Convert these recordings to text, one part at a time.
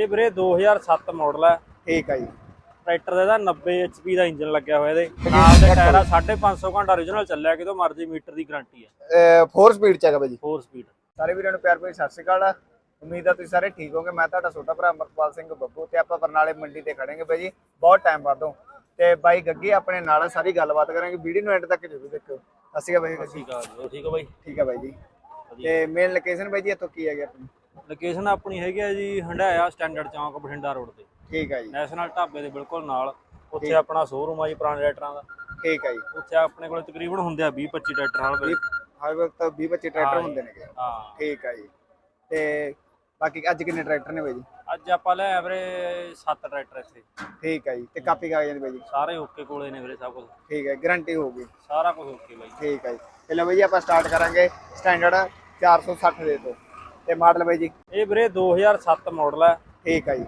ਇਹ ਵੀਰੇ 2007 ਮਾਡਲ ਹੈ ਠੀਕ ਆ ਜੀ। ਟਰੈਕਟਰ ਦਾ ਇਹਦਾ 90 HP ਦਾ ਇੰਜਨ ਲੱਗਿਆ ਹੋਇਆ ਇਹਦੇ। ਨਾਲ ਦੇ ਟਾਇਰ ਆ 550 ਘੰਟਾ origignal ਚੱਲਿਆ ਕਿਤੋਂ ਮਰਜ਼ੀ ਮੀਟਰ ਦੀ ਗਾਰੰਟੀ ਹੈ 4 ਸਪੀਡ ਚ ਹੈਗਾ ਬਾਈ ਜੀ। 4 ਸਪੀਡ ਸਾਰੇ ਵੀਰਾਂ ਨੂੰ ਪਿਆਰ ਭਰੀ ਸਤਿ ਸ਼੍ਰੀ ਅਕਾਲ। ਉਮੀਦ ਆ ਤੁਸੀਂ ਸਾਰੇ ਠੀਕ ਹੋਗੇ ਮੈਂ ਤੁਹਾਡਾ ਛੋਟਾ ਭਰਾ ਅਮਰਪਾਲ ਸਿੰਘ ਬੱਬੂ ਤੇ ਆਪਾਂ ਬਰਨਾਲੇ ਮੰਡੀ ਤੇ ਖੜेंगे ਬਾਈ ਜੀ। ਬਹੁਤ ਟਾਈਮ ਬਾਅਦੋਂ ਤੇ। ਬਾਈ ਗੱਗੀ ਆਪਣੇ ਨਾਲ ਸਾਰੀ ਗੱਲਬਾਤ ਕਰਾਂਗੇ। ਵੀਡੀਓ ਨੂੰ ਐਂਡ ਤੱਕ ਜ਼ਰੂਰ ਦੇਖਿਓ। ਅਸੀਂ ਬਾਈ ਗੱਗੀ। ਠੀਕ ਆ ਠੀਕ ਆ ਬਾਈ? ਠੀਕ ਆ ਬਾਈ ਜੀ। ਤੇ ਮੇਨ ਲੋਕੇਸ਼ਨ ਬਾਈ ਜੀ ਇੱਥੋਂ ਕੀ ਹੈਗੀ ਆਪਣੀ? ਲੋਕੇਸ਼ਨ ਆਪਣੀ ਹੈਗੀ ਹੈ ਜੀ ਹੰਡਾਇਆ ਸਟੈਂਡਰਡ ਚੌਂਕ ਬਠਿੰਡਾ ਰੋਡ ਤੇ। ਠੀਕ ਆ ਜੀ। ਨੈਸ਼ਨਲ ਢਾਬੇ ਦੇ ਬਿਲਕੁਲ ਨਾਲ। ਉੱਥੇ ਆਪਣਾ ਸ਼ੋਰੂਮ ਆ ਜੀ ਪੁਰਾਣੇ ਟਰੈਕਟਰਾਂ ਦਾ। ਠੀਕ ਆ ਜੀ। ਉੱਥੇ ਆਪਣੇ ਕੋਲ ਤਕਰੀਬਨ ਹੁੰਦੇ ਆ 20 25 ਟਰੈਕਟਰ ਹਾਲ ਵੇਲੇ। ਹਰ ਵਕਤ 20 25 ਟਰੈਕਟਰ ਹਾਂ। ਹੁੰਦੇ ਨੇਗੇ। ਹਾਂ। ਠੀਕ ਆ ਜੀ। ਤੇ ਬਾਕੀ ਅੱਜ ਕਿੰਨੇ ਟਰੈਕਟਰ ਨੇ ਬਾਈ ਜੀ? ਅੱਜ ਆਪਾਂ ਲੈ ਆਏ ਵੀਰੇ 7 ਟਰੈਕਟਰ ਇੱਥੇ। ਠੀਕ ਆ ਜੀ। ਤੇ ਕਾਪੀ ਕਾਗਜ਼ਾਂ ਦੀ ਬਾਈ ਜੀ? ਸਾਰੇ ਓਕੇ ਕੋਲੇ ਨੇ ਵੀਰੇ ਸਭ ਕੁਝ ਠੀਕ ਹੈ ਗਾਰੰਟੀ ਹੋਊਗੀ। ਸਾਰਾ ਕੁਝ ਓਕੇ ਬਾਈ। ਠੀਕ ਹੈ ਜੀ। ਚਲੋ ਬਾਈ ਜੀ ਆਪਾਂ ਸਟਾਰਟ ਕਰਾਂਗੇ ਸਟੈਂਡਰਡ 460 ਦੇ ਤੋਂ। ਤੇ ਮਾਡਲ ਬਾਈ ਜੀ? ਇਹ ਵੀਰੇ 2007 ਮਾਡਲ ਹੈ ਠੀਕ ਹੈ ਜੀ।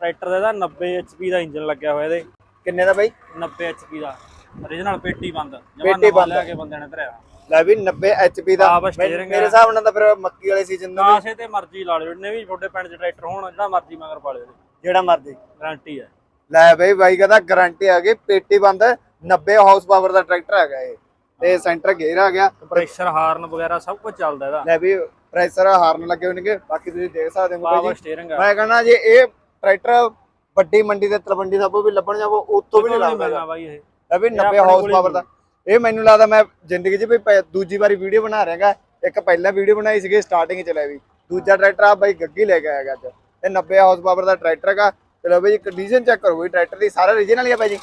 ਟਰੈਕਟਰ ਦਾ ਇਹਦਾ 90 HP ਦਾ ਇੰਜਨ ਲੱਗਿਆ ਹੋਇਆ ਇਹਦੇ। ਕਿੰਨੇ ਦਾ ਬਾਈ? 90 HP ਦਾ। Origignal ਪੇਟੀ ਬੰਦ। ਪੇਟੀ ਬੰਦ। ਲਿਆ ਕੇ ਬੰਦੇ ਨੇ ਧਰਿਆ। ਲੈ ਵੀ 90 HP ਦਾ। ਮੇਰੇ। ਹਿਸਾਬ ਨਾਲ ਤਾਂ ਫਿਰ ਮੱਕੀ ਵਾਲੇ ਸੀਜ਼ਨ ਦਾ ਕਾਸੇ ਤੇ ਮਰਜ਼ੀ ਲਾ ਲਿਓ। ਨੇ ਵੀ ਤੁਹਾਡੇ ਪਿੰਡ 'ਚ ਟਰੈਕਟਰ ਹੋਣ ਜਿਹੜਾ ਮਰਜ਼ੀ ਮਗਰ ਪਾ ਲਿਓ। ਜਿਹੜਾ ਮਰਜ਼ੀ। ਗਾਰੰਟੀ ਹੈ ਲੈ ਬਈ ਬਾਈ ਕਹਿੰਦਾ ਗਾਰੰਟੀ ਆ ਗਈ। ਪੇਟੀ ਬੰਦ। 90 ਹਾਰਸ ਪਾਵਰ ਦਾ ਟਰੈਕਟਰ ਹੈਗਾ ਇਹ। ਤੇ ਸੈਂਟਰ ਗੇਅਰ ਆ ਗਿਆ। ਕੰਪਰੈਸ਼ਰ ਹਾਰਨ ਵਗੈਰਾ ਸਭ ਕੁਝ ਚੱਲਦਾ ਇਹਦਾ। ਲੈ ਵੀ ਪ੍ਰੈਸ਼ਰ ਹਾਰਨ ਲੱਗੇ ਹੋਣਗੇ ਬਾਕੀ ਤੁਸੀਂ ਦੇਖ ਸਕਦੇ ਹੋ ਪਾਵਰ ਜੀ। ਸਟੀਅਰਿੰਗ ਆ। ਮੈਂ ਕਹਿੰਦਾ ਜੇ ਇਹ ਟਰੈਕਟਰ ਵੱਡੀ ਮੰਡੀ ਤੇ ਤਲਵੰਡੀ ਸਾਬੋ ਵੀ ਲੱਭਣ ਜਾਵੋ ਉੱਥੋਂ ਵੀ ਨਹੀਂ ਲੱਗਦਾ ਬਾਈ ਇਹ? ਇਹ ਵੀ ਇਹ 90 ਆਪਣੇ ਹਾਰਸ ਕੋਲ ਹੀ ਪਾਵਰ ਦਾ ਇਹ ਮੈਨੂੰ ਲੱਗਦਾ ਮੈਂ ਜ਼ਿੰਦਗੀ 'ਚ ਵੀ ਦੂਜੀ ਵਾਰੀ ਵੀਡੀਓ ਬਣਾ ਰਿਹਾਗਾ ਇੱਕ ਪਹਿਲਾਂ ਵੀਡੀਓ ਬਣਾਈ ਸੀਗੀ ਸਟਾਰਟਿੰਗ 'ਚ ਲੈ ਵੀ। ਦੂਜਾ ਟਰੈਕਟਰ ਆ ਬਾਈ ਗੱਗੀ ਲੈ ਕੇ ਆਇਆਗਾ ਅੱਜ। ਇਹ 90 ਹਾਰਸ ਪਾਵਰ ਦਾ ਟਰੈਕਟਰ ਹੈਗਾ। ਚਲੋ ਬਾਈ ਕੰਡੀਸ਼ਨ ਚੈੱਕ ਕਰੋ ਬਈ ਟਰੈਕਟਰ ਦੀ ਸਾਰਾ ਓਰੀਜਨਲ ਹੀ ਆ ਬਾਈ ਜੀ।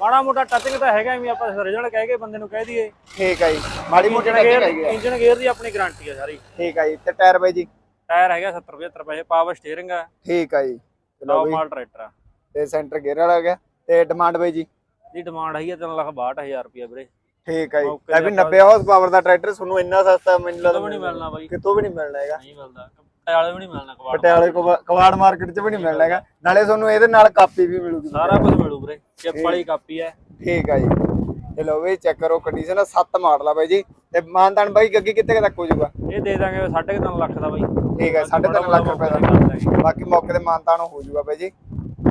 ਮਾੜਾ ਮੋਟਾ ਟੱਚਿੰਗ ਤਾਂ ਹੈਗਾ ਵੀ ਆਪਾਂ origignal ਕਹਿ ਕੇ ਬੰਦੇ ਨੂੰ ਕਹਿ ਦਈਏ। ਠੀਕ ਆ ਜੀ ਮਾੜੀ ਮੋਟੀ ਟੈਕਿੰਗ ਹੈਗੀ ਆ। ਇੰਜਨ ਗੇਅਰ ਦੀ ਆਪਣੀ ਗਾਰੰਟੀ ਹੈ ਸਾਰੀ। ਠੀਕ ਆ ਜੀ ਤੇ ਟਾਇਰ ਬਾਈ ਜੀ? ਟਾਇਰ ਹੈਗਾ 70 75 ਪੈਸੇ ਪਾਵਰ ਸਟੀਅਰਿੰਗ ਆ। ਠੀਕ ਆ ਜੀ ਬਈ। ਮਾਡਲ ਟਰੈਕਟਰ ਆ। ਤੇ ਸੈਂਟਰ ਗੇਅਰ ਵਾਲਾ ਗਿਆ ਤੇ ਡਿਮਾਂਡ ਬਾਈ ਜੀ? ਦੀ ਡਿਮਾਂਡ ਹੈਗੀ 3 ਲੱਖ 62000 ਰੁਪਏ ਵੀਰੇ। ਠੀਕ ਆ ਜੀ ਲੈ ਵੀ ਜੀ, 90 ਹਾਰਸ ਪਾਵਰ ਦਾ ਟਰੈਕਟਰ ਤੁਹਾਨੂੰ ਇੰਨਾ ਸਸਤਾ ਮੈਨੂੰ ਕਿਤੋਂ ਲੱਗਦਾ ਵੀ ਨਹੀਂ ਮਿਲਣਾ ਬਾਈ। ਕਿਤੋਂ ਵੀ ਨਹੀਂ ਮਿਲਣਾ ਹੈਗਾ। ਨਹੀਂ ਮਿਲਦਾ। ਪਟਿਆਲੇ ਵੀ ਨਹੀਂ ਮਿਲਣਾ ਕਬਾੜ ਪਟਿਆਲੇ ਕਵਾ- ਕਵਾੜ ਮਾਰਕੀਟ 'ਚ ਵੀ ਨਹੀਂ ਮਿਲਣਾ ਹੈਗਾ। ਨਾਲੇ ਤੁਹਾਨੂੰ ਇਹਦੇ ਨਾਲ ਕਾਪੀ ਵੀ ਮਿਲੂਗੀ। ਸਾਰਾ ਕੁਝ ਮਿਲੂ ਵੀਰੇ। ਚਿੱਪ ਵਾਲੀ ਕਾਪੀ ਹੈ। ਠੀਕ ਆ ਜੀ। ਚਲੋ ਵੀ ਚੈੱਕ ਕਰੋ ਕੰਡੀਸ਼ਨ ਆ 7 ਮਾਡਲ ਆ ਬਾਈ ਜੀ। ਤੇ ਮਾਨਦਾਨ ਬਾਈ ਅੱਗੇ ਕਿੱਥੇ ਤੱਕ ਹੋ ਜਾਊਗਾ? ਇਹ ਦੇ ਦਾਂਗੇ 3.5 ਲੱਖ ਦਾ ਬਾਈ। ਠੀਕ ਹੈ 3.5 ਲੱਖ ਰੁਪਏ ਦਾ। ਬਾਕੀ ਮੌਕੇ ਤੇ ਮਾਨਤਾਨ ਹੋ ਜਾਊਗਾ ਬਾਈ ਜੀ।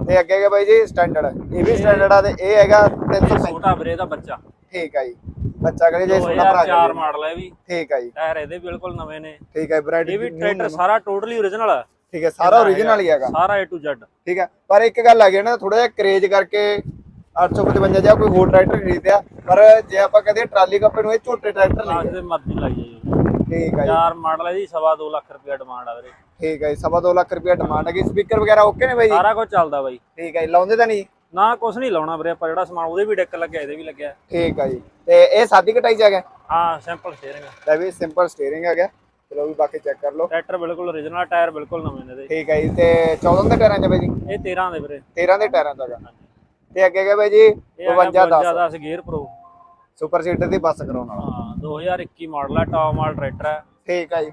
ਤੇ ਅੱਗੇ ਹੈਗਾ ਬਾਈ ਜੀ ਸਟੈਂਡਰਡ ਇਹ ਵੀ ਸਟੈਂਡਰਡ ਆ ਤੇ ਇਹ ਹੈਗਾ 335 ਛੋਟਾ ਵੀਰੇ ਦਾ ਬੱਚਾ। ਠੀਕ ਆ ਜੀ। ਬੱਚਾ ਕਰੇ ਜੇ ਸੋਨਾ ਭਰਾ 2004 ਜੀ ਮਾਡਲ ਹੈ ਵੀ। ਠੀਕ ਆ ਜੀ। ਟਾਇਰ ਇਹਦੇ ਬਿਲਕੁਲ ਨਵੇਂ ਨੇ। ਠੀਕ ਹੈ ਬ੍ਰਾਂਡ ਇਹ ਵੀ ਟਰੈਕਟਰ ਸਾਰਾ ਟੋਟਲੀ origignal ਹੈ ਠੀਕ ਹੈ ਸਾਰਾ ਓਰੀਜਨਲ ਹੀ ਹੈਗਾ। ਸਾਰਾ A to Z ਠੀਕ ਹੈ ਪਰ ਇੱਕ ਗੱਲ ਆ ਗਈ ਨਾ ਥੋੜਾ ਜਿਹਾ ਕਰੇਜ ਕਰਕੇ 855 ਜਾਂ ਕੋਈ ਹੋਰ ਟਰੈਕਟਰ ਖਰੀਦਿਆ ਪਰ ਜੇ ਆਪਾਂ ਕਹਦੇ ਟਰਾਲੀ ਕੱਪੇ ਨੂੰ ਇਹ ਛੋਟੇ ਟਰੈਕਟਰ ਲਈ ਦੇ ਮਰਜ਼ੀ ਲਾਈ ਜਾਈਏ ਠੀਕ ਹੈ ਜੀ। ਚਾਰ ਮਾਡਲ ਹੈ ਜੀ ਸਵਾ ਦੋ ਲੱਖ ਰੁਪਏ ਡਿਮਾਂਡ ਆ ਵੀਰੇ। ਠੀਕ ਹੈ ਜੀ ਸਵਾ ਦੋ ਲੱਖ ਰੁਪਏ ਡਿਮਾਂਡ ਹੈਗੀ ਸਪੀਕਰ ਵਗੈਰਾ ਓਕੇ ਨੇ ਬਾਈ ਸਾਰਾ ਕੁਝ ਚੱਲਦਾ ਬਾਈ। ਠੀਕ ਹੈ ਲਾਉਂਦੇ ਤਾਂ ਨਹੀਂ? ਨਾ ਕੁਝ ਨਹੀਂ ਲਾਉਣਾ ਵੀਰੇ ਆਪਾਂ ਜਿਹੜਾ ਸਮਾਨ ਉਹਦੇ ਵੀ ਡੈਕ ਲੱਗਿਆ ਇਹਦੇ ਵੀ ਲੱਗਿਆ। ਠੀਕ ਹੈ ਜੀ। ਤੇ ਇਹ ਸਾਦੀ ਕਟਾਈ ਚ ਹੈਗਾ ਹਾਂ ਸਿੰਪਲ ਸਟੀਅਰਿੰਗ ਲੈ ਵੀ ਸਿੰਪਲ ਸਟੀਅਰਿੰਗ ਹੈਗਾ ਚਲੋ ਵੀ ਬਾਕੀ ਚੈੱਕ ਕਰ ਲਓ। ਟਰੈਕਟਰ ਬਿਲਕੁਲ origignal ਟਾਇਰ ਬਿਲਕੁਲ ਨਵੇਂ ਨੇ ਇਹਦੇ। ਠੀਕ ਹੈ ਜੀ ਤੇ 14 ਦੇ ਟਾਇਰਾਂ ਚ ਬਾਈ ਜੀ? ਇਹ 13 ਦੇ ਵੀਰੇ। 13 ਦੇ ਟਾਇਰਾਂ ਚ ਹੈਗਾ ਤੇ ਅੱਗੇ ਹੈਗਾ ਬਾਈ ਜੀ ਇਹ 52 10 ਜ਼ਿਆਦਾ ਗੇਅਰ ਪ੍ਰੋ ਸੁਪਰ ਸੀਟਰ ਦੀ ਬੱਸ ਕਰਾਉਣ ਵਾਲਾ। ਹਾਂ 2021 ਮਾਡਲ ਹੈ ਟੌਪ ਮਾਡਲ ਟਰੈਕਟਰ ਹੈ ਠੀਕ ਹੈ ਜੀ।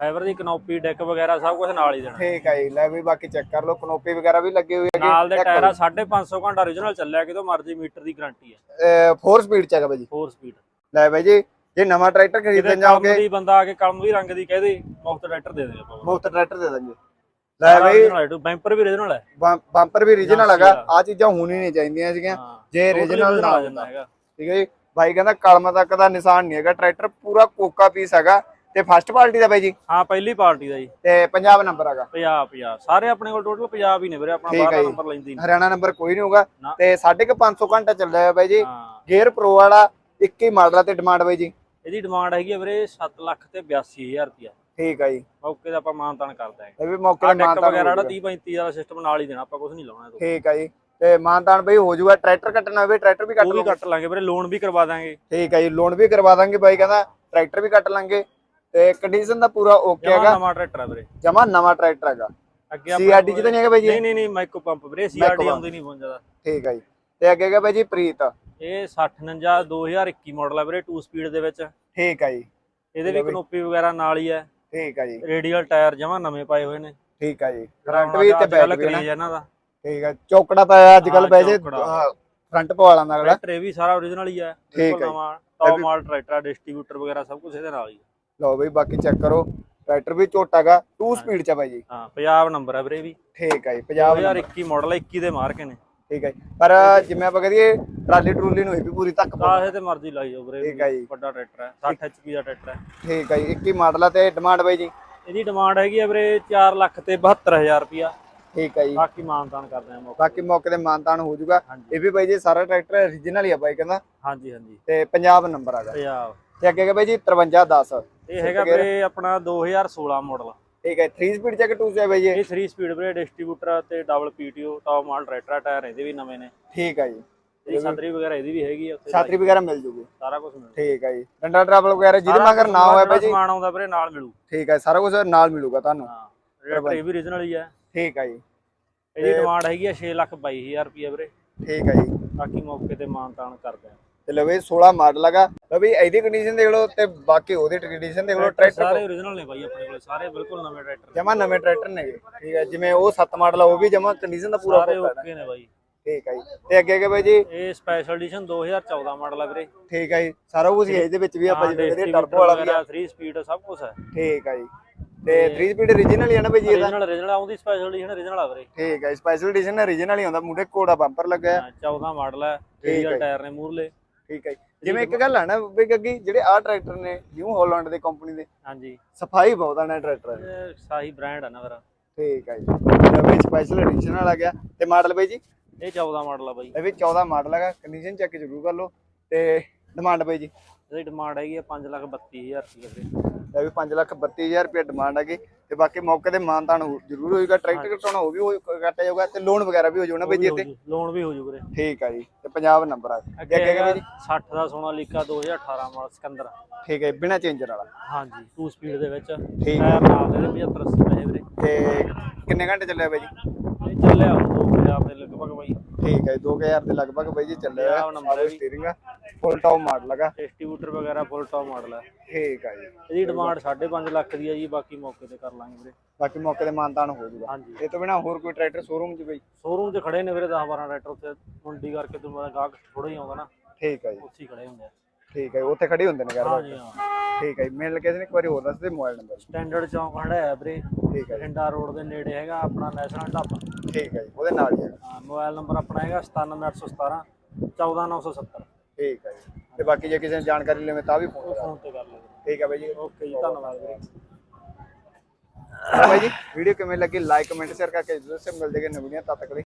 ਫਾਈਬਰ ਦੀ ਕਨੋਪੀ ਡੈਕ ਵਗੈਰਾ ਸਭ ਕੁਝ ਨਾਲ ਹੀ ਦੇਣਾ। ਠੀਕ ਹੈ ਜੀ ਲੈ ਵੀ ਬਾਕੀ ਚੈੱਕ ਕਰ ਲਓ ਕਨੋਪੀ ਵਗੈਰਾ ਵੀ ਲੱਗੀ ਹੋਈ ਹੈਗੀ ਨਾਲ ਦੇ ਟਾਇਰ ਆ 550 ਘੰਟਾ origignal ਚੱਲਿਆ ਕਿਤੋਂ ਮਰਜ਼ੀ ਮੀਟਰ ਦੀ ਗਾਰੰਟੀ ਹੈ 4 ਸਪੀਡ ਚ ਹੈਗਾ ਬਾਈ ਜੀ। 4 ਸਪੀਡ ਲੈ ਬਾਈ ਜੀ ਜੇ ਨਵਾਂ ਟਰੈਕਟਰ ਖਰੀਦਣ ਕਲਮ ਜਾਓਗੇ ਦੀ ਬੰਦਾ ਆ ਕੇ ਕਲਮ ਵੀ ਰੰਗ ਦੀ ਕਹਦੇ ਮੁਫਤ ਟਰੈਕਟਰ ਦੇ ਦੇਗਾ ਆਪਾਂ। ਮੁਫਤ ਟਰੈਕਟਰ ਦੇ ਦਾਂਗੇ। ਲੈ ਬਾਈ ਬੈਂਪਰ ਵੀ origignal ਹੈ। ਬੰਪਰ ਵੀ ਨਾਸੀ ਹੈਗਾ। ਆ ਚੀਜ਼ਾਂ ਹੋਣੀ ਨਹੀਂ ਚਾਹੀਦੀਆਂ ਸੀਗੀਆਂ। ਜੇ original ਨਾ ਹੁੰਦਾ। ਠੀਕ ਹੈ ਜੀ। ਬਾਈ ਕਹਿੰਦਾ ਕਲਮ ਤੱਕ ਦਾ ਨਿਸ਼ਾਨ ਨਹੀਂ ਹੈਗਾ। ਟਰੈਕਟਰ ਪੂਰਾ ਕੋਕਾ ਪੀਸ ਹੈਗਾ। ਤੇ ਫਸਟ ਪਾਰਟੀ ਦਾ ਬਾਈ ਜੀ? ਹਾਂ ਪਹਿਲੀ ਪਾਰਟੀ ਦਾ ਜੀ। ਤੇ ਪੰਜਾਬ ਨੰਬਰ ਹੈਗਾ। ਪੰਜਾਬ ਪੰਜਾਬ। ਸਾਰੇ ਆਪਣੇ ਕੋਲ ਟੋਟਲ ਪੰਜਾਬ ਹੀ ਨੇ ਵੀਰੇ ਆਪਣਾ ਹੈ ਬਾਹਰ। ਨੰਬਰ ਲੈਂਦੀ ਨਹੀਂ। ਹਰਿਆਣਾ ਨੰਬਰ ਕੋਈ ਨਹੀਂ ਹੋਊਗਾ। ਨਾ। ਤੇ 550 ਘੰਟਾ ਚੱਲਿਆ ਹੈ ਬਾਈ ਜੀ। ਹਾਂ। ਗੇਅਰ ਪ੍ਰੋ ਵਾਲਾ 21 ਮਾਡਲ ਤੇ ਡਿਮਾਂਡ ਬਾਈ ਜੀ। ਇਹਦੀ ਡਿਮਾਂਡ ਹੈਗੀ ਵੀਰੇ 7 ਲੱਖ ਤੇ 82000 ਰੁਪਿਆ ਠੀਕ ਹੈ ਜੀ। ਮੌਕੇ ਦਾ ਆਪਾਂ ਮਾਨਤਾਨ ਕਰ ਦਾਂਗੇ ਇਹ ਵੀ ਮੌਕੇ ਡੈਕ ਮਾਨਤਾਨ ਵਗੈਰਾ ਹੋ ਜਾਊਗਾ। 30 35 ਵਾਲਾ ਸਿਸਟਮ ਨਾਲ ਹੀ ਦੇਣਾ ਆਪਾਂ ਕੁਝ ਨਹੀਂ ਲਾਉਣਾ ਠੀਕ ਹੈ ਜੀ। ਤੇ ਮਾਨਤਾਨ ਬਈ ਹੋ ਜਾਊਗਾ ਟਰੈਕਟਰ ਕੱਟਣਾ ਹੋਵੇ ਟਰੈਕਟਰ ਵੀ ਕੱਟ ਲਓ ਕੱਟ ਲਾਂਗੇ ਵੀਰੇ ਲੋਨ ਵੀ ਕਰਵਾ ਦਾਂਗੇ ਠੀਕ ਹੈ ਜੀ ਲੋਨ ਵੀ ਕਰਵਾ ਦਾਂਗੇ ਬਾਈ ਕਹਿੰਦਾ ਟਰੈਕਟਰ ਵੀ ਕੱਟ ਲਾਂਗੇ। ਤੇ ਕੰਡੀਸ਼ਨ ਦਾ ਪੂਰਾ ਓਕੇ ਹੈਗਾ। ਨਵਾਂ ਟਰੈਕਟਰ ਆ ਵੀਰੇ। ਜਮਾ ਨਵਾਂ ਟਰੈਕਟਰ ਹੈਗਾ। ਅੱਗੇ ਸੀਆਰਡੀ ਚ ਤਾਂ ਨਹੀਂ ਹੈਗਾ ਬਾਈ ਜੀ? ਨਹੀਂ ਨਹੀਂ ਨਹੀਂ ਮਾਈਕੋ ਪੰਪ ਵੀਰੇ ਸੀਆਰਡੀ ਆਉਂਦੀ ਨਹੀਂ ਬਹੁਤ ਜ਼ਿਆਦਾ। ਠੀਕ ਹੈ ਜੀ। ਤੇ ਅੱਗੇ ਹੈਗਾ ਬਾਈ ਜੀ ਪ੍ਰੀਤ। ਇਹ 6059 2021 ਮਾਡਲ ਆ ਵੀਰੇ 2 ਸਪੀਡ ਦੇ ਵਿੱਚ। ਠੀਕ ਹੈ ਜੀ। ਇਹਦੇ ਵੀ ਕਨੋਪੀ ਵਗੈਰਾ ਨਾਲ ਹੀ ਹੈ ਠੀਕ ਹੈ ਜੀ। ਰੇਡੀਅਲ ਟਾਇਰ ਜਮਾ ਨਵੇਂ ਪਾਏ ਹੋਏ ਨੇ। ਠੀਕ ਹੈ ਜੀ। ਫਰੰਟ ਵੀ ਤੇ ਬੈਕ ਵੀ ਨਾ। ਹੈ ਇਹਨਾਂ ਦਾ। ਠੀਕ ਹੈ ਚੌਕੜਾ ਤਾਂ ਅੱਜ ਕੱਲ ਹਾਂ, ਵੈਸੇ। ਫਰੰਟ ਪਵਾਲਾਂ ਦਾ ਅਗਲਾ। ਇਹ ਵੀ ਸਾਰਾ origignal ਹੀ ਹੈ ਹੈ ਬਿਲਕੁਲ। ਨਵਾਂ ਟੌਪ ਮਾਡਲ ਟਰੈਕਟਰ ਡਿਸਟ੍ਰੀਬਿਊਟਰ ਵਗੈਰਾ ਸਭ ਕੁਝ ਇਹਦੇ ਨਾਲ ਹੀ ਹੈ ਲਓ ਬਈ ਬਾਕੀ ਚੈੱਕ ਕਰੋ। ਟਰੈਕਟਰ ਵੀ ਝੋਟਾਗਾ 2 ਸਪੀਡ ਚ ਆ ਬਾਈ ਜੀ। ਹਾਂ ਪੰਜਾਬ ਨੰਬਰ ਹੈ ਵੀਰੇ ਵੀ। ਠੀਕ ਹੈ ਜੀ ਪੰਜਾਬ 2021 ਮਾਡਲ 21 ਦੇ ਮਾਰਕੇ ਨੇ। ਠੀਕ ਹੈ ਜੀ। ਪਰ ਜਿਵੇਂ ਆਪਾਂ ਕਹਦੀਏ ਟਰਾਲੀ ਟਰੂਲੀ ਨੂੰ ਇਹ ਵੀ ਪੂਰੀ ਤੱਕ ਪਾਉਂਦਾ ਕਾਹੇ ਤੇ ਮਰਜ਼ੀ ਲਾਈ ਜਾਓ ਵੀਰੇ ਠੀਕ ਹੈ ਜੀ। ਵੱਡਾ ਟਰੈਕਟਰ ਹੈ 60 HP ਦਾ ਟਰੈਕਟਰ ਹੈ ਠੀਕ ਹੈ ਜੀ 21 ਮਾਡਲ ਆ ਤੇ ਡਿਮਾਂਡ ਬਾਈ ਜੀ। ਇਹਦੀ ਡਿਮਾਂਡ ਹੈਗੀ ਹੈ ਵੀਰੇ 4 ਲੱਖ ਤੇ 72000 ਰੁਪਿਆ ਠੀਕ ਹੈ ਜੀ। ਬਾਕੀ ਮਾਨਤਾਨ ਕਰਦੇ ਆ ਮੌਕੇ ਬਾਕੀ ਮੌਕੇ ਤੇ ਮਾਨਤਾਨ ਹੋ ਜਾਊਗਾ। ਇਹ ਵੀ ਬਾਈ ਜੀ ਸਾਰਾ ਟਰੈਕਟਰ origignal ਹੀ ਆ ਬਾਈ ਕਹਿੰਦਾ। ਹਾਂਜੀ ਹਾਂਜੀ। ਤੇ ਪੰਜਾਬ ਨੰਬਰ ਆਗਾ ਪੰਜਾਬ ਤੇ ਅੱਗੇ ਹੈਗਾ ਬਾਈ ਜੀ 5310 ਇਹ ਹੈਗਾ ਵੀਰੇ ਆਪਣਾ 2016 ਮਾਡਲ ਠੀਕ ਹੈ 3 ਸਪੀਡ ਚ ਕਿ 2 ਚ ਹੈ ਬਾਈ ਜੀ। ਇਹ 3 ਸਪੀਡ ਵੀਰੇ ਡਿਸਟ੍ਰੀਬਿਊਟਰ ਤੇ double PTO top model tractor tyre ਇਹਦੇ ਵੀ ਨਵੇਂ ਨੇ। ਠੀਕ ਹੈ ਜੀ। ਇਹ ਛਤਰੀ ਵਗੈਰਾ ਇਹਦੀ ਵੀ ਹੈਗੀ ਆ ਉੱਥੇ। ਛਾਤਰੀ ਵਗੈਰਾ ਮਿਲ ਜੂਗੀ। ਸਾਰਾ ਕੁਝ ਮਿਲੂ ਠੀਕ ਹੈ ਜੀ। ਡੰਡਾ ਟਰੈਵਲ ਵਗੈਰਾ ਜਿਹਦੇ ਮਗਰ ਨਾ ਹੋਇਆ ਬਾਈ ਜੀ ਸਮਾਨ ਆਉਂਦਾ ਵੀਰੇ ਨਾਲ ਮਿਲੂ। ਠੀਕ ਹੈ ਸਾਰਾ ਕੁਝ ਨਾਲ ਮਿਲੂਗਾ ਤੁਹਾਨੂੰ। ਹਾਂ ਇਹ ਵੀ origignal ਹੀ ਹੈ ਠੀਕ ਹੈ ਜੀ। ਇਹਦੀ ਡਿਮਾਂਡ ਹੈਗੀ ਆ 6 ਲੱਖ 22000 ਰੁਪਏ ਵੀਰੇ। ਠੀਕ ਹੈ ਜੀ। ਬਾਕੀ ਮੌਕੇ ਤੇ ਮਾਨਤਾਨ ਕਰਦੇ ਆ। ਤੇ ਬਈ 16 ਮਾਡਲ ਹੈਗਾ ਬਈ ਇਹਦੀ ਕੰਡੀਸ਼ਨ ਦੇਖ ਲਓ ਤੇ ਬਾਕੀ ਉਹਦੀ ਕੰਡੀਸ਼ਨ ਦੇਖ ਲਓ ਟਰੈਕਟਰ ਸਾਰੇ origignal ਨੇ ਬਾਈ ਆਪਣੇ ਕੋਲ ਸਾਰੇ ਬਿਲਕੁਲ ਨਵੇਂ ਟਰੈਕਟਰ ਜਮਾ ਨਵੇਂ ਟਰੈਕਟਰ ਨੇਗੇ। ਠੀਕ ਹੈ ਜਿਵੇਂ ਉਹ 7 ਮਾਡਲ ਆ ਉਹ ਵੀ ਜਮਾ ਕੰਡੀਸ਼ਨ ਦਾ ਪੂਰਾ ਸਾਰੇ ਓਕੇ ਨੇ। ਬਾਈ। ਠੀਕ ਹੈ ਜੀ। ਤੇ ਅੱਗੇ ਅੱਗੇ ਬਾਈ ਜੀ? ਇਹ ਸਪੈਸ਼ਲ ਐਡੀਸ਼ਨ 2014 ਮਾਡਲ ਆ ਵੀਰੇ। ਠੀਕ ਹੈ ਜੀ। ਸਾਰਾ ਕੁਝ ਇਹਦੇ ਵਿੱਚ ਵੀ ਆਪਾਂ ਜਿਵੇਂ ਇਹਦੇ ਟਰਬੋ ਵਾਲਾ ਵੀ ਆ। ਵਗੈਰਾ, 3 ਸਪੀਡ ਸਭ ਕੁਝ ਹੈ। ਠੀਕ ਹੈ ਜੀ। ਤੇ 3 ਸਪੀਡ origignal ਹੀ ਆ ਨਾ ਬਾਈ ਜੀ ਇਹਦਾ? Origignal origignal ਆਉਂਦੀ ਸਪੈਸ਼ਲ ਐਡੀਸ਼ਨ origignal ਆ ਵੀਰੇ। ਠੀਕ ਹੈ ਸਪੈਸ਼ਲ ਐਡੀਸ਼ਨ origignal ਹੀ ਆਉਂਦਾ। ਮੂਰੇ ਕੋੜਾ ਬੰਪਰ ਲੱਗਾ ਹੈ ਹਾਂ, 14 ਮਾਡਲ ਹੈ ਰੀਅਲ। ਟਾਇਰ ਨੇ ਮੂਰਲੇ ਠੀਕ ਹੈ ਜੀ। ਜਿਵੇਂ ਇੱਕ ਗੱਲ ਆ ਨਾ ਬਈ ਗੱਗੀ ਜਿਹੜੇ ਆਹ ਟਰੈਕਟਰ ਨੇ ਨਿਊ ਹਾਲੈਂਡ ਦੇ ਕੰਪਨੀ ਦੇ ਹਾਂਜੀ। ਸਫ਼ਾਈ ਬਹੁਤ ਆ ਨਾ ਟਰੈਕਟਰ ਦੀ। ਇਹ ਸਾਹੀ ਬ੍ਰਾਂਡ ਆ ਨਾ ਵੀਰਾ ਠੀਕ ਹੈ ਜੀ। ਬਈ ਸਪੈਸ਼ਲ ਐਡੀਸ਼ਨ ਆ ਗਿਆ। ਤੇ ਮਾਡਲ ਬਈ ਜੀ? ਇਹ 14 ਮਾਡਲ ਆ ਬਾਈ। ਇਹ ਵੀ 14 ਮਾਡਲ ਹੈਗਾ। ਕੰਡੀਸ਼ਨ ਚੈੱਕ ਜ਼ਰੂਰ ਕਰ ਲਓ। ਤੇ ਡਿਮਾਂਡ ਬਈ ਜੀ? ਇਹਦੀ ਡਿਮਾਂਡ ਹੈਗੀ ਆ 5 ਲੱਖ 32000 ਰੁਪਏ ਇਹ ਵੀ 5 ਲੱਖ 32000 ਰੁਪਏ ਡਿਮਾਂਡ ਹੈਗੀ ਤੇ ਬਾਕੀ ਮੌਕੇ ਤੇ ਮਾਨਤਾਨ ਹੋ- ਜ਼ਰੂਰ ਹੋਏਗਾ ਟਰੈਕਟਰ ਕਟਾਉਣਾ ਉਹ ਵੀ ਹੋ ਕੱਟਿਆ ਜਾਊਗਾ ਤੇ ਲੋਨ ਵਗੈਰਾ ਵੀ ਹੋ ਜਾਊਗਾ ਬਈ ਜੀ ਇੱਥੇ ਲੋਨ ਵੀ ਹੋ ਜੂ ਵੀਰੇ। ਠੀਕ ਹੈ ਜੀ ਤੇ ਪੰਜਾਬ ਨੰਬਰ ਆ। ਅੱਗੇ ਹੈਗਾ ਜੀ? 60 ਦਾ ਸੋਨਾਲੀਕਾ 2018 ਮਾਡਲ ਸਿਕੰਦਰ। ਠੀਕ ਹੈ ਬਿਨਾ ਚੇਂਜਰ ਵਾਲਾ। ਹਾਂਜੀ 2 ਸਪੀਡ ਦੇ ਵਿੱਚ। ਠੀਕ ਟਾਇਰ ਨਾਲ ਦੇ 75 80 ਪੈਸੇ ਵੀਰੇ। ਤੇ ਕਿੰਨੇ ਘੰਟੇ ਚੱਲਿਆ ਬਾਈ ਜੀ? ਇਹ ਚੱਲਿਆ ਹੁਣ 2000 ਦੇ ਲਗਭਗ ਬਾਈ। ਠੀਕ ਹੈ ਜੀ, 2000 ਦੇ ਲਗਭਗ ਬਾਈ ਜੀ ਚੱਲਿਆ ਪੰਜਾਬ number ਹੈ ਵੀ। ਸਟੀਅਰਿੰਗ ਫੁੱਲ ਟੌਪ ਮਾਡਲ ਹੈਗਾ। ਡਿਸਟ੍ਰੀਬਿਊਟਰ ਵਗੈਰਾ ਫੁੱਲ ਟੌਪ ਮਾਡਲ ਹੈ ਠੀਕ ਹੈ ਜੀ। ਇਹਦੀ ਡਿਮਾਂਡ 5.5 ਲੱਖ ਦੀ ਹੈ ਜੀ ਬਾਕੀ ਮੌਕੇ ਤੇ ਕਰ ਲਾਂਗੇ ਵੀਰੇ। ਬਾਕੀ ਮੌਕੇ ਤੇ ਮਾਨਤਾਨ ਹੋ ਜਾਊਗਾ ਹਾਂਜੀ। ਇਹ ਤੋਂ ਬਿਨਾ ਹੋਰ ਕੋਈ ਟਰੈਕਟਰ ਸ਼ੋਰੂਮ 'ਚ ਬਈ? ਸ਼ੋਰੂਮ 'ਚ ਖੜੇ ਨੇ ਵੀਰੇ 10 12 ਟਰੈਕਟਰ ਉੱਤੇ ਮੰਡੀ ਕਰਕੇ ਤੁਹਾਨੂੰ ਪਤਾ ਗਾਹਕ ਥੋੜਾ ਹੀ ਆਉਂਦਾ ਨਾ। ਠੀਕ ਹੈ ਜੀ। ਉੱਥੇ ਹੀ ਖੜੇ ਹੁੰਦੇ ਆ। ਠੀਕ ਹੈ ਜੀ, ਉੱਥੇ ਖੜੇ ਹੁੰਦੇ ਨੇ ਘਰ ਹਾਂਜੀ ਹਾਂ। ਠੀਕ ਹੈ ਜੀ ਮੇਨ ਲੋਕੇਸ਼ਨ ਇੱਕ ਵਾਰੀ ਹੋਰ ਦੱਸ ਦੇ ਮੋਬਾਈਲ ਨੰਬਰ। ਸਟੈਂਡਰਡ ਚੌਂਕ ਖੜਾ ਹੈ ਵੀਰੇ। ਠੀਕ ਹੈ ਜੀ। ਰੋਡ ਦੇ ਨੇੜੇ ਹੈਗਾ ਆਪਣਾ ਨੈਸ਼ਨਲ ਢਾਬਾ। ਠੀਕ ਹੈ ਜੀ ਉਹਦੇ ਨਾਲ ਹੀ ਹੈਗਾ ਹਾਂ ਮੋਬਾਈਲ ਨੰਬਰ ਆਪਣਾ ਹੈਗਾ 97817 14970 ਠੀਕ ਹੈ ਜੀ। ਤੇ ਬਾਕੀ ਜੇ ਕਿਸੇ ਨੇ ਜਾਣਕਾਰੀ ਲੈਵੇ ਤਾਂ ਵੀ ਫੋਨ ਉਹ ਕਰਾ ਫੋਨ ਤੇ ਕਰ ਲਓ। ਠੀਕ ਹੈ ਬਾਈ ਜੀ। ਓਕੇ ਜੀ ਧੰਨਵਾਦ ਵੀਰੇ। ਬਾਈ ਜੀ ਵੀਡੀਓ ਕਿਵੇਂ ਲੱਗੀ? ਲਾਈਕ ਕਮੈਂਟ ਸ਼ੇਅਰ ਕਰਕੇ ਜਰੂਰ ਸੇ ਮਿਲ ਜੇਗੇ ਨਵੀਆਂ ਤਦ ਤੱਕ ਲਈ।